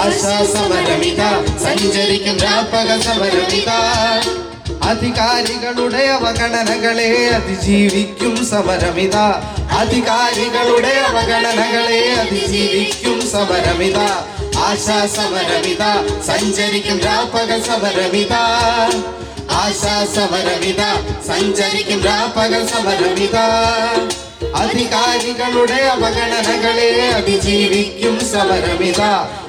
ആശാസമരമിത സഞ്ചരിക്കും വ്യാപക സമരമിത അധികാരികളുടെ അവഗണനകളെ അതിജീവിക്കും സമരമിത. അധികാരികളുടെ അവഗണനകളെ അതിജീവിക്കും സമരമിത. ആശാസമരമിത സഞ്ചരിക്കും രാപ്പക സമരമിത ആശാസമരമിത സഞ്ചരിക്കും രാപ്പക സമരമിത അധികാരികളുടെ അവഗണനകളെ അതിജീവിക്കും സമരമിത.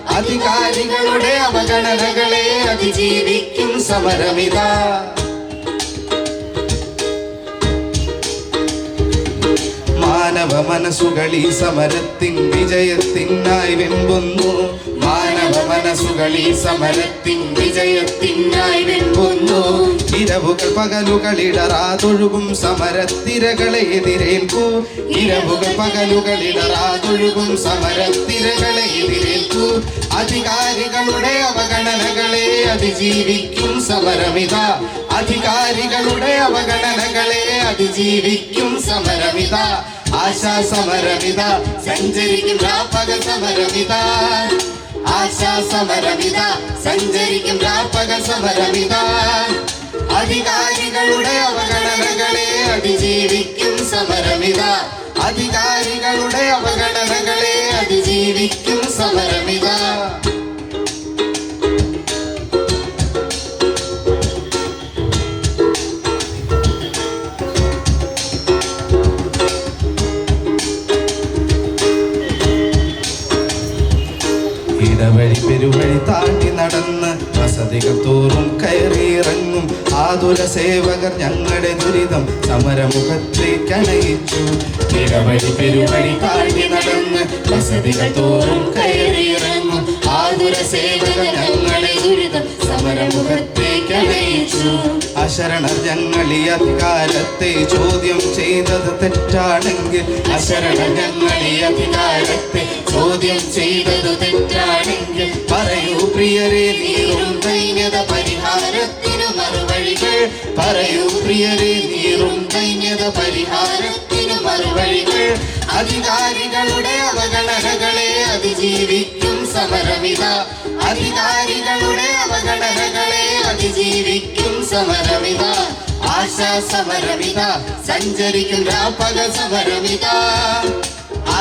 അധികാരികളുടെ അവഗണനകളെ അതിജീവിക്കും സമരമിത. മാനവ മനസ്സുകൾ ഈ സമരത്തിൻ വിജയത്തിനായി വെമ്പുന്നു. ഈ സമരത്തിൻ വിജയത്തിനായി വെമ്പുന്നു ഇരവുകൾ പകലുകളിടറാതൊഴുകും സമരത്തിരകളെ എതിരേൽക്കൂ ഇരവുകൾ പകലുകളിടറാതൊഴുകും സമരത്തിരകളെ എതിരേൽക്കൂ. അധികാരികളുടെ അവഗണനകളെ അതിജീവിക്കും സമരമിത. അധികാരികളുടെ അവഗണനകളെ അതിജീവിക്കും സമരമിത. ആശാ സമരമിത. സഞ്ചരിക്കും രാപ്പക സമരമിത ആശാ സമരമിത. സഞ്ചരിക്കും രാപ്പക സമരമിത. അധികാരികളുടെ അവഗണനകളെ അതിജീവിക്കും സമരമിത. അധികാരികളുടെ അവഗണനകളെ അതിജീവിക്കും സമരമിത. പെരുവഴി താണ്ടി നടന്ന് വസതികൾ തോറും കയറിയിറങ്ങും. ആതുര സേവകർ ഞങ്ങളുടെ ദുരിതം സമരമുഖത്തേക്ക് അണയിച്ചു. ഇടവഴി പെരുവഴി താണ്ടി നടന്ന് വസതികൾ തോറും കയറിയിറങ്ങും. ആതുര സേവകർ ഞങ്ങളുടെ ദുരിതം സമരമുഖത്തേക്ക് അണയിച്ചു. അശരണർ ഞങ്ങൾ ഈ അധികാരത്തെ ചോദ്യം ചെയ്തത് തെറ്റാണെങ്കിൽ അശരണർ ഞങ്ങൾ ഈ അധികാരത്തെ ചോദ്യം ചെയ്തത് തെറ്റാണെങ്കിൽ പറയൂ പ്രിയരെ നീറും ദൈന്യത പരിഹാരത്തിനു മറുവഴികൾ. പറയൂ പ്രിയരെ നീറും ദൈന്യത പരിഹാരത്തിനു മറുവഴികൾ. അധികാരികളുടെ അവഗണനകളെ അതിജീവിക്കും സമരമിത. അധികാരികളുടെ അവഗണനകളെ അതിജീവിക്കും സമരമിത. ആശാ സമരമിത സഞ്ചരിക്കും രാപ്പക സമരമിത.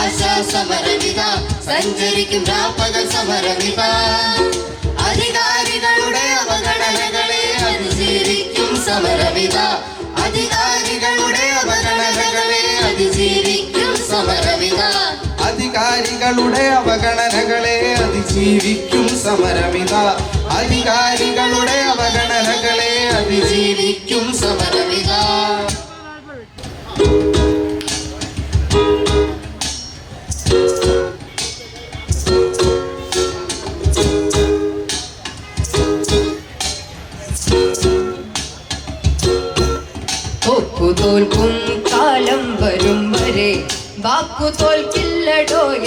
ആശാ സഞ്ചരിക്കും രാപ്പകൽ സമരമിത അധികാരികളുടെ അവഗണനകളെ അതിജീവിക്കും സമരമിത അധികാരികളുടെ അവഗണനകളെ അതിജീവിക്കും സമരമിത അധികാരികളുടെ അവഗണനകളെ അതിജീവിക്കും സമരമിത അധികാരികളുടെ അവഗണനകളെ അതിജീവിക്കും സമരമിത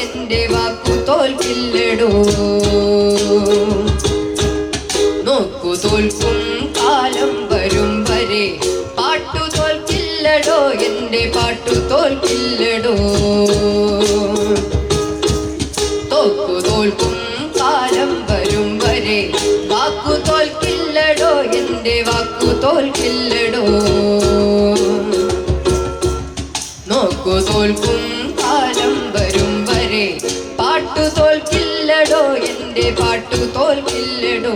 എന്റെ വാക്കു തോൽക്കില്ലടോ. നോക്കു തോൽക്കും കാലം വരും വരെ. പാട്ടു തോൽക്കില്ലടോ എന്റെ പാട്ടു തോൽക്കില്ലടോ. തോക്കു തോൽക്കും കാലം വരും വരെ. വാക്കു തോൽക്കില്ലടോ എന്റെ വാക്കു തോൽക്കില്ലടോ. നോക്കു തോൽക്കും എന്റെ തോൽവില്ലടോ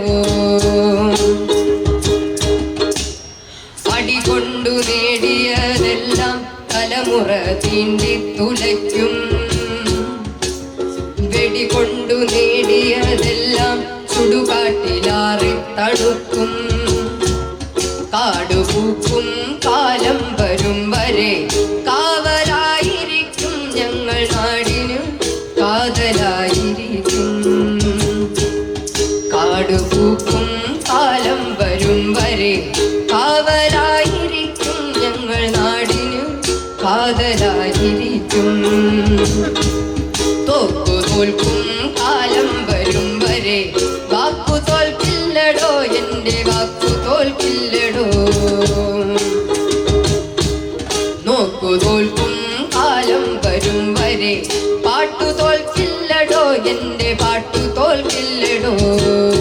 അടികൊണ്ടു നേടിയതെല്ലാം തലമുറ തീണ്ടി തുലയ്ക്കും. വെടികൊണ്ടു നേടിയതെല്ലാം ചുടുകാട്ടിലാറി തണുക്കും. കാടുപൂക്കും കാലം കാടുപൂക്കും കാലം വരും വരെ. കാവലായിരിക്കും ഞങ്ങൾ നാടിനും. കാതലായിരിക്കും. തോക്കു തോൽക്കും കാലം വരും വരെ. വാക്കു തോൽക്കില്ലടോ എന്റെ വാക്കു തോൽക്കില്ലടോ. നോക്കു തോൽക്കും കാലം വരും വരെ. പാട്ടു തോൽക്കില്ലടോ എന്റെ പാട്ടു തോൽക്കില്ലടോ.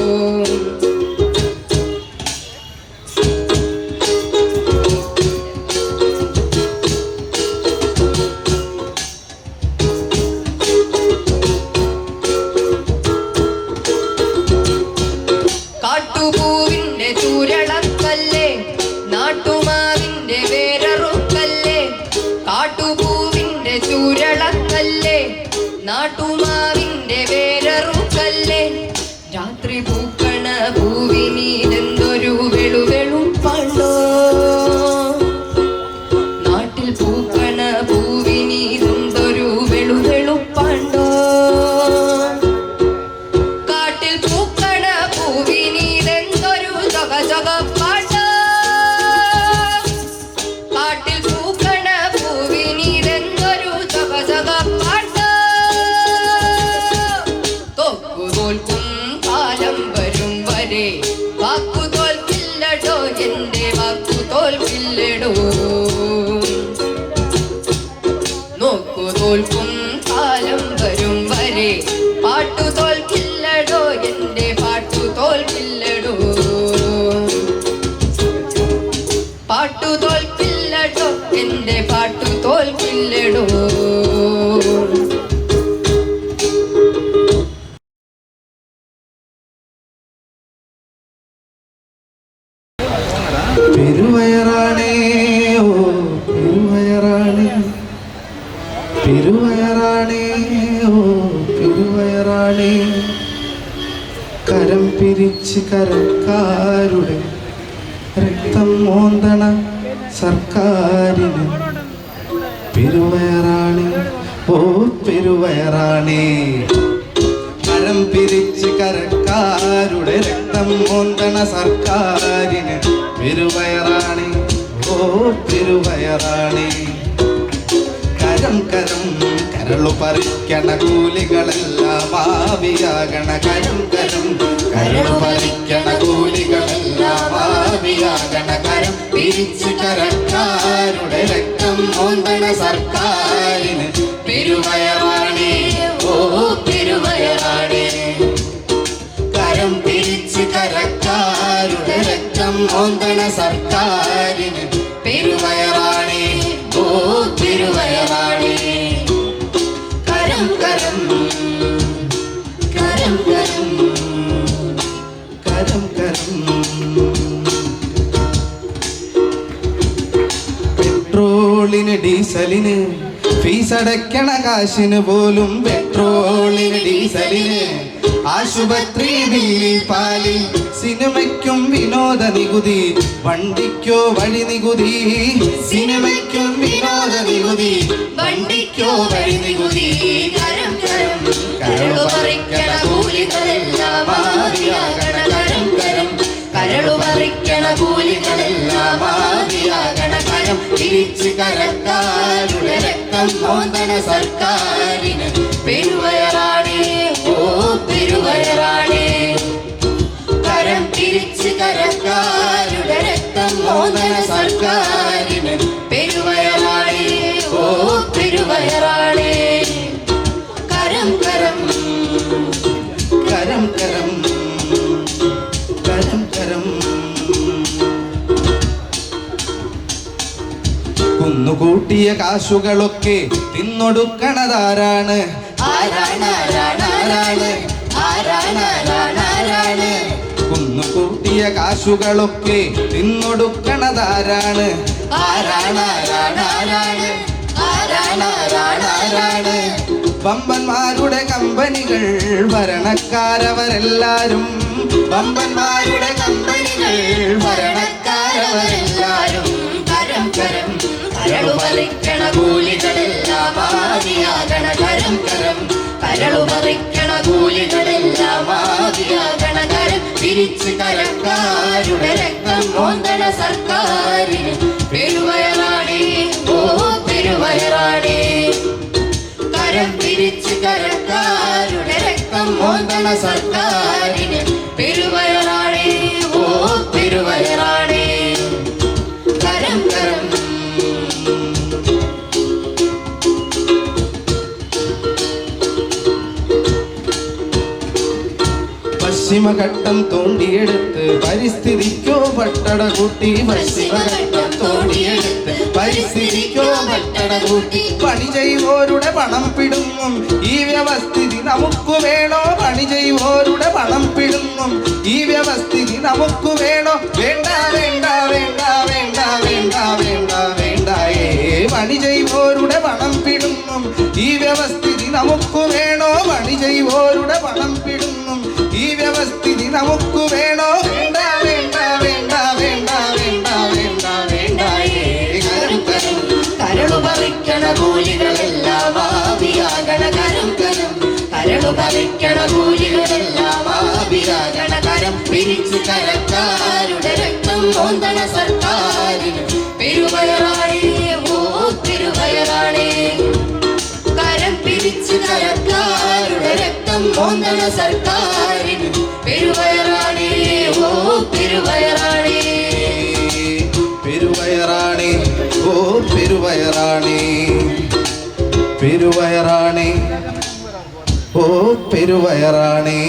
സർക്കാരിന് പെരുവയറാണി ഓ പെരുവയറാണി. കരം പിരിച്ച് കരക്കാരുടെ രക്തം മോന്തണ സർക്കാരിന് പെരുവയറാണി ഓ പെരുവയറാണി. കരം കരം കരളു പറിക്കണ കൂലികളെല്ലാം ആവിയാകണ കരം കരം. കരളു പറിക്കണ കൂലികളെല്ലാം ആവിയാകണ കരം. പിരിച്ച് കരക്കാരുടെ രക്തം മോന്തണ സർക്കാരിന് തിരുവയറാണി. ഓ തിരുവയറാണി. കരം പിരിച്ച് കരക്കാരുടെ രക്തം മോന്തണ സർക്കാരിന് ഡീസലിന് ഫീസ് അടയ്ക്കണ കാശിന് പോലും പെട്രോളിന് ഡീസലിന്. ആശുപത്രി പാലി സിനിമയ്ക്കും വിനോദ നികുതി വണ്ടിക്കോ വഴി നികുതി. സിനിമയ്ക്കും വിനോദ നികുതി വണ്ടിക്കോ വഴി നികുതി. കരക്കാരുടെ രക്തം മോന്തന സർക്കാരിന് പെരുവയറാണേ ഓ പെരുവയറാണേ. കരം തിരിച്ച് കരക്കാരുടെ രക്തം മോന്തന സർക്കാരിന് പെരുവയറാണേ ഓ പെരുവയറാണേ. കരം കരം കരം കരം. കുന്നുകൂട്ടിയ കാശുകളൊക്കെ തിന്നൊടുക്കണതാരാണ്? കുന്നു കൂട്ടിയ കാശുകളൊക്കെ തിന്നൊടുക്കണതാരാണ്? വമ്പന്മാരുടെ കമ്പനികൾ ഭരണക്കാരവരെല്ലാരും. ബമ്പന്മാരുടെ കമ്പനികൾ ഭരണക്കാരവരെല്ലാരും. കരം കരം കരളു പറിക്കണ കൂലികളെല്ലാം ആദിയാകണ കരം. കരം കരളു കൂലികളെല്ലാം ആവിയാകണ കരം തിരിച്ച് കരക്കാരുടെ രക്തം മോന്തണ സർക്കാരിന് പെരുവയറാടി ഓ പെരുവയറാണേ. കരം പിരിച്ച് കരക്കാരുടെ രക്തം മോന്തണ സർക്കാരിന് പെരുവയറാണേ പശ്ചിമഘട്ടം തോണ്ടിയെടുത്ത് പരിസ്ഥിതിക്കോ പട്ടട കൂട്ടി പശ്ചിമഘട്ടം തോണ്ടിയെടുത്ത് പരിസ്ഥിതിക്കോ പട്ടട കൂട്ടി. പണി ചെയ്യുവോരുടെ പണം പിടുങ്ങും. ഈ വ്യവസ്ഥിതി നമുക്ക് വേണോ? പണി ചെയ്യുവോരുടെ പണം പിടുങ്ങും. ഈ വ്യവസ്ഥിതി നമുക്ക് വേണോ? വേണ്ട വേണ്ട വേണ്ട വേണ്ട വേണ്ട വേണ്ട വേണ്ട. ഏ പണി ചെയ്യുവോരുടെ പണം പിടുങ്ങും. ഈ വ്യവസ്ഥിതി നമുക്ക് വേണോ? പണി ചെയ്യുവോരുടെ പണം പിടുങ്ങും. ഈ വ്യവസ്ഥിതി നമുക്ക് വേണോ? വേണ്ട വേണ്ട വേണ്ട പിരിച്ച് കരക്കാരുടെ രക്തം മോന്തണ സർക്കാരിന് രക്തം സർക്കാരിൻ പെരുവയറാണേ ഓ പെരുവയറാണി. പെരുവയറാണി ഓ പെരുവയറാണി. പെരുവയറാണി ഓ പെരുവയറാണേ.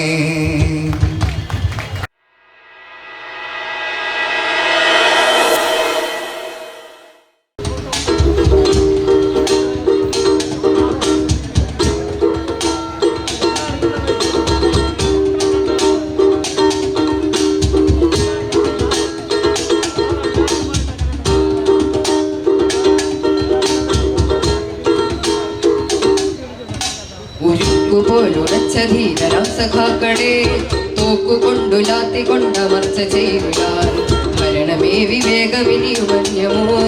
ധീരരാം സഖാക്കളെ തോക്കുകൊണ്ടു ലാത്തികൊണ്ടമർച്ച ചെയ്തിടാൻ ഭരണമേ വിവേകമിനിയുമന്യമോ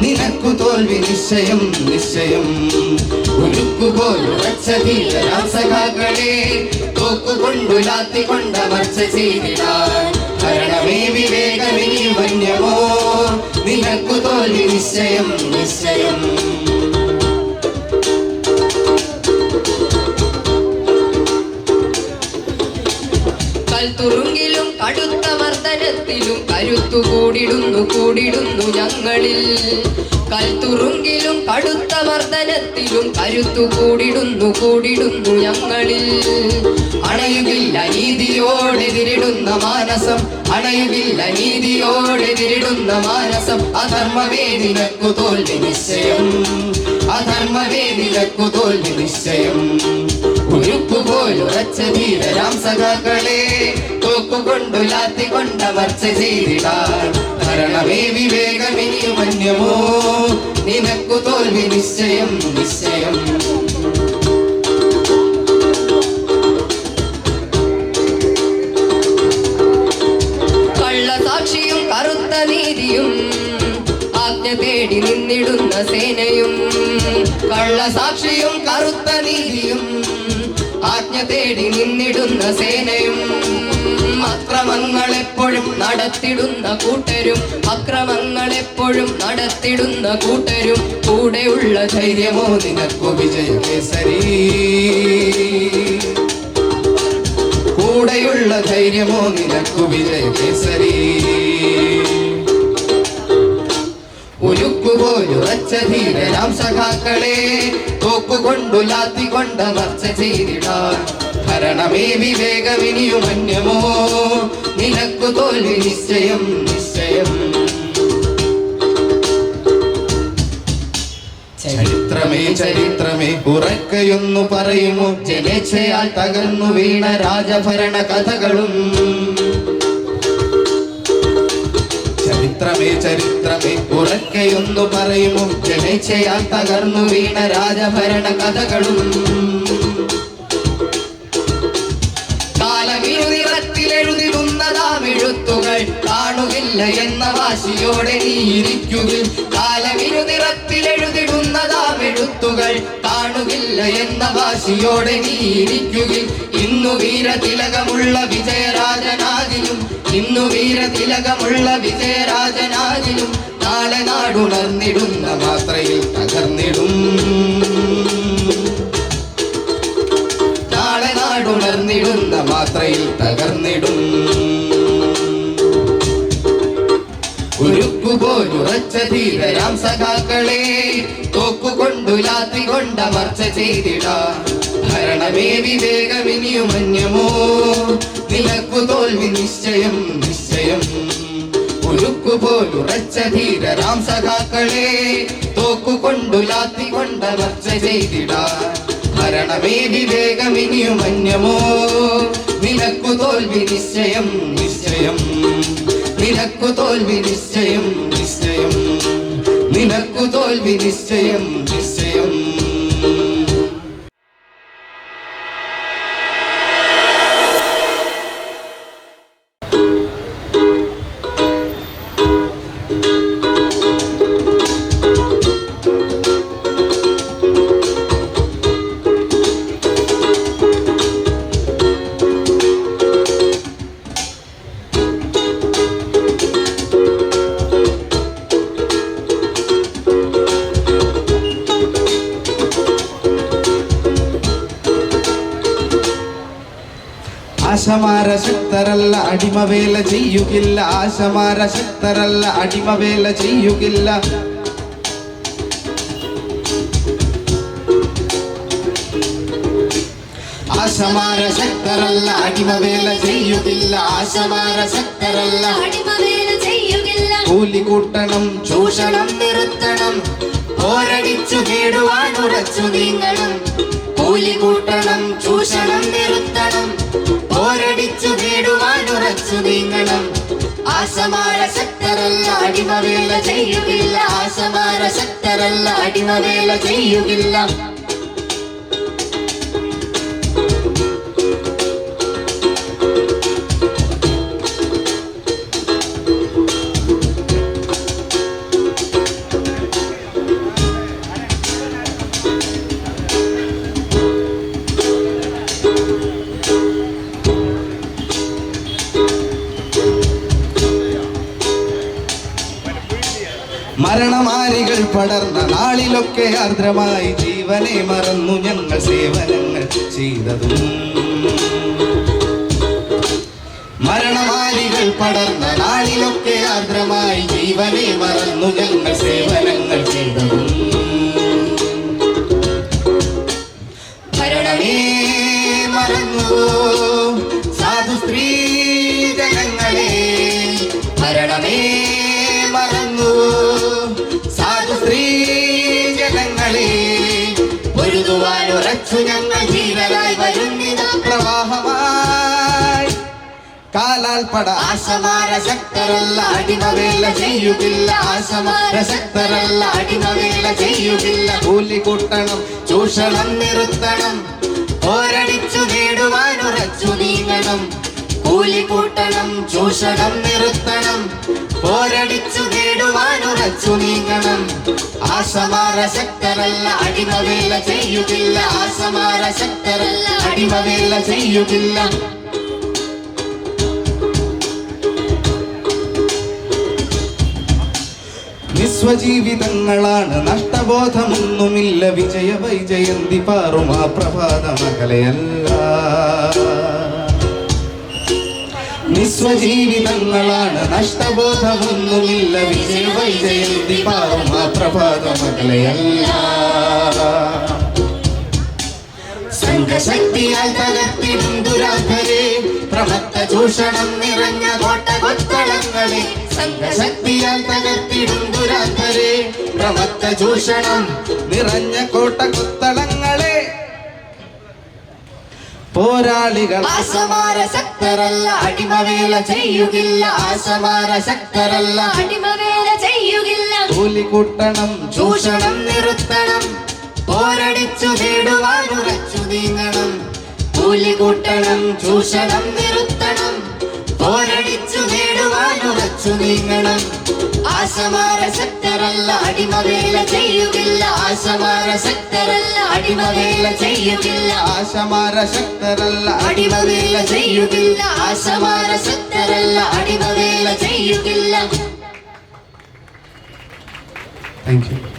നിനക്കു തോൽവി നിശ്ചയം നിശ്ചയം. ഉരുക്കുപോലുറച്ച ധീരരാം സഖാക്കളെ തോക്കുകൊണ്ടു ലാത്തികൊണ്ടമർച്ച ചെയ്തിടാൻ ഭരണമേ വിവേകമിനി വന്യമോ നിനക്കു തോൽവി നിശ്ചയം നിശ്ചയം. മർദ്ദനത്തിലും കരുത്തു കൂടിടുന്നു കൂടിടുന്നു ഞങ്ങളിൽ കൽത്തുറുങ്കിലും കടുത്ത മർദ്ദനത്തിലും കരുത്തു കൂടിടുന്നു കൂടിടുന്നു ഞങ്ങളിൽ. അണയുകില്ല നീതിയോടെതിരിടുന്ന മാനസം അണയുകില്ല നീതിയോടെതിരിടുന്ന മാനസം. അധർമ്മമേ നിനക്കു തോൽവി നിശ്ചയം അധർമ്മമേ നിനക്കു തോൽവി നിശ്ചയം. ഉരുക്കുപോലുറച്ച ധീരരാം സഖാക്കളെ നിനക്കു തോൽവി നിശ്ചയം നിശ്ചയം. കള്ളസാക്ഷിയും കറുത്ത നീതിയും ആജ്ഞ തേടി നിന്നിടുന്ന സേനയും കള്ളസാക്ഷിയും കറുത്ത നീതിയും ആജ്ഞ തേടി നിന്നിടുന്ന സേനയും അക്രമങ്ങൾ എപ്പോഴും നടത്തിടുന്ന കൂട്ടരും അക്രമങ്ങൾ എപ്പോഴും നടത്തിടുന്ന കൂട്ടരും കൂടെയുള്ള ധൈര്യമോ നിനക്കു വിജയ കേസരി കൂടെയുള്ള ധൈര്യമോ നിനക്കു വിജയ കേസരി ഉരുക്കുപോലുറച്ച ധീരരാം സഖാക്കളെ തോക്കുകൊണ്ടു ലാത്തികൊണ്ട മർച്ച ചെയ്തിടാൻ ഭരണമേ വിവേകമിനിയുമന്യമോ നിനക്കു തോൽവി നിശ്ചയം നിശ്ചയം. ചരിത്രമേ ചരിത്രമേ ഉറക്കയൊന്നു പറയുമോ? ജനേച്ഛയാൽ തകർന്നു വീണ രാജഭരണ കഥകളും. ചരിത്രമേ ചരിത്രമേ ഉറക്കയൊന്നു പറയുമോ? ജനേച്ഛയാൽ തകർന്നു വീണ രാജഭരണ കഥകളും. എന്ന വാശിയോടെ നീരിക്കുക കാലമിരു നിറത്തിലെഴുതിടുന്നതാം എഴുത്തുകൾ കാണുകില്ല എന്ന വാശിയോടെ നീരിക്കുക ഇന്നു വീരതിലകമുള്ള വിജയരാജനാകിലും ഇന്നു വീരതിലകമുള്ള വിജയരാജനാകിലും നാളെ നാടുണർന്നിടുന്ന മാത്രയിൽ തകർന്നിടും. നാളെ നാടുണർന്നിടുന്ന മാത്രയിൽ തകർന്നിടും. ധീരരാം സഖാക്കളെ തോക്കുകൊണ്ടു ലാത്തി കൊണ്ട മർച്ച ചെയ്തിട. ഭരണമേ വിവേകമിനിയുമന്യമോ നിലക്കു തോൽവി നിശ്ചയം നിശ്ചയം. ഉരുക്കുപോലുറച്ച ധീരരാം സഖാക്കളെ തോക്കുകൊണ്ടു ലാത്തികൊണ്ടമർച്ച ചെയ്തിടാ. ഭരണമേ വിവേകമിനിയുമന്യമോ നിലക്കു തോൽവി നിശ്ചയം നിശ്ചയം. നിലക്കു തോൽവി നിശ്ചയം നിശ്ചയം. നിനക്കു തോൽവി നിശ്ചയം നിശ്ചയം. അടിമവേല ചെയ്യുകില്ല. ആശമാര ശക്തരല്ല അടിമവേല ചെയ്യുകില്ല. ആശമാര ശക്തരല്ല അടിമവേല ചെയ്യുകില്ല. ആശമാര ശക്തരല്ല. അടിമവേല ചെയ്യുകില്ല. കൂലി കൂട്ടണം ചൂഷണം നിർത്തണം പോരടിച്ചു കേടുവാൻ ഉറച്ചു നീങ്ങണം. കൂലി കൂട്ടണം ചൂഷണം നിർത്തണം നീങ്ങണം ആസമാര ശക്തരല്ല അടിമവേല ചെയ്യുകില്ല ആസമാര ശക്തരല്ല അടിമവേല ചെയ്യുകില്ല നാളിലൊക്കെ ആർദ്രമായി ജീവനെ മറന്നു ഞങ്ങൾ സേവനങ്ങൾ ചെയ്തതും. മരണമാലികൾ പടർന്ന നാളിലൊക്കെ ആർദ്രമായി ജീവനെ മറന്നു ഞങ്ങൾ സേവനങ്ങൾ ചെയ്തതും. ഭരണമേ മറന്നു. പട ആശമാര ശക്തരല്ല അടിമവേല ചെയ്യുകില്ല ആശമാര ശക്തരല്ല അടിമവേല ചെയ്യുകില്ല. കൂലി കൂട്ടണം ചൂഷണം നിർത്തണം പോരടിച്ചു നേടുവാൻ നീങ്ങണം. കൂലി കൂട്ടണം ചൂഷണം നിർത്തണം പോരടിച്ചു നേടുവാൻ നീങ്ങണം. ആശമാര ശക്തരല്ല അടിമവേല ചെയ്യുകില്ല ആശമാര ശക്തരല്ല അടിമവേല ചെയ്യുകില്ല. നിസ്വജീവിതങ്ങളാണ് നഷ്ടബോധമൊന്നുമില്ല. വിജയ വൈജയന്തി പാറും ആ പ്രഭാതമകലയല്ല. നിസ്വജീവിതങ്ങളാണ്. നഷ്ടബോധമൊന്നുമില്ല. വിജയ വൈജയന്തി പാറും ആ പ്രഭാതമകലയല്ല. സംഘശക്തിയാൽ തകർത്തിടും ദുരാധരെ പ്രമത്ത ചൂഷണം നിറഞ്ഞ കോട്ട കൊത്തളങ്ങളെ സംഘശക്തിയാൽ തകർത്തിടും ദുരാധരെ പ്രമത്ത ചൂഷണം നിറഞ്ഞ കോട്ട കുത്തളങ്ങളെ പോരാളികൾ ആസമാര ശക്തരല്ല അടിമവേല ചെയ്യുകില്ല. ആസമാര ശക്തരല്ല അടിമവേല ചെയ്യുകില്ല. കൂലി കൂട്ടണം ചൂഷണം നിർത്തണം പോരടിച്ചു നേടുവാൻ ഉറച്ചു നീങ്ങണം. കൂലി കൂട്ടണം ചൂഷണം നിർത്തണം പോരടിച്ചു നേടുവാൻ ഉറച്ചു നീങ്ങണം. ആശമാര ശക്തരല്ല അടിമവേല ചെയ്യുകില്ല. ആശമാര ശക്തരല്ല അടിമവേല ചെയ്യുകില്ല. ആശമാര ശക്തരല്ല അടിമവേല ചെയ്യുകില്ല. ആശമാര ശക്തരല്ല അടിമവേല ചെയ്യുകില്ല. Thank you